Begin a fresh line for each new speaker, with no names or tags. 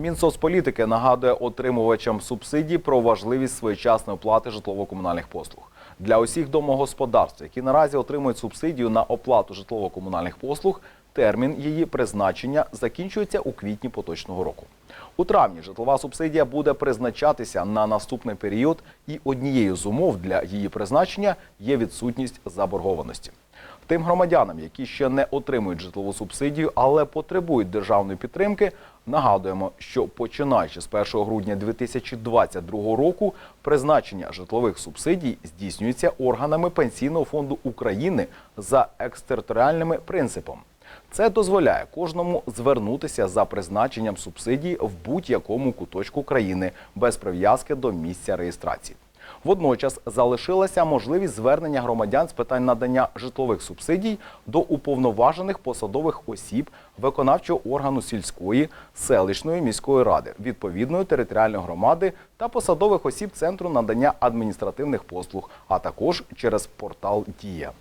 Мінсоцполітики нагадує отримувачам субсидій про важливість своєчасної оплати житлово-комунальних послуг. Для усіх домогосподарств, які наразі отримують субсидію на оплату житлово-комунальних послуг, термін її призначення закінчується у квітні поточного року. У травні житлова субсидія буде призначатися на наступний період, і однією з умов для її призначення є відсутність заборгованості. Тим громадянам, які ще не отримують житлову субсидію, але потребують державної підтримки, нагадуємо, що починаючи з 1 грудня 2022 року призначення житлових субсидій здійснюється органами Пенсійного фонду України за екстериторіальними принципом. Це дозволяє кожному звернутися за призначенням субсидій в будь-якому куточку країни без прив'язки до місця реєстрації. Водночас залишилася можливість звернення громадян з питань надання житлових субсидій до уповноважених посадових осіб виконавчого органу сільської, селищної міської ради, відповідної територіальної громади та посадових осіб центру надання адміністративних послуг, а також через портал Дія.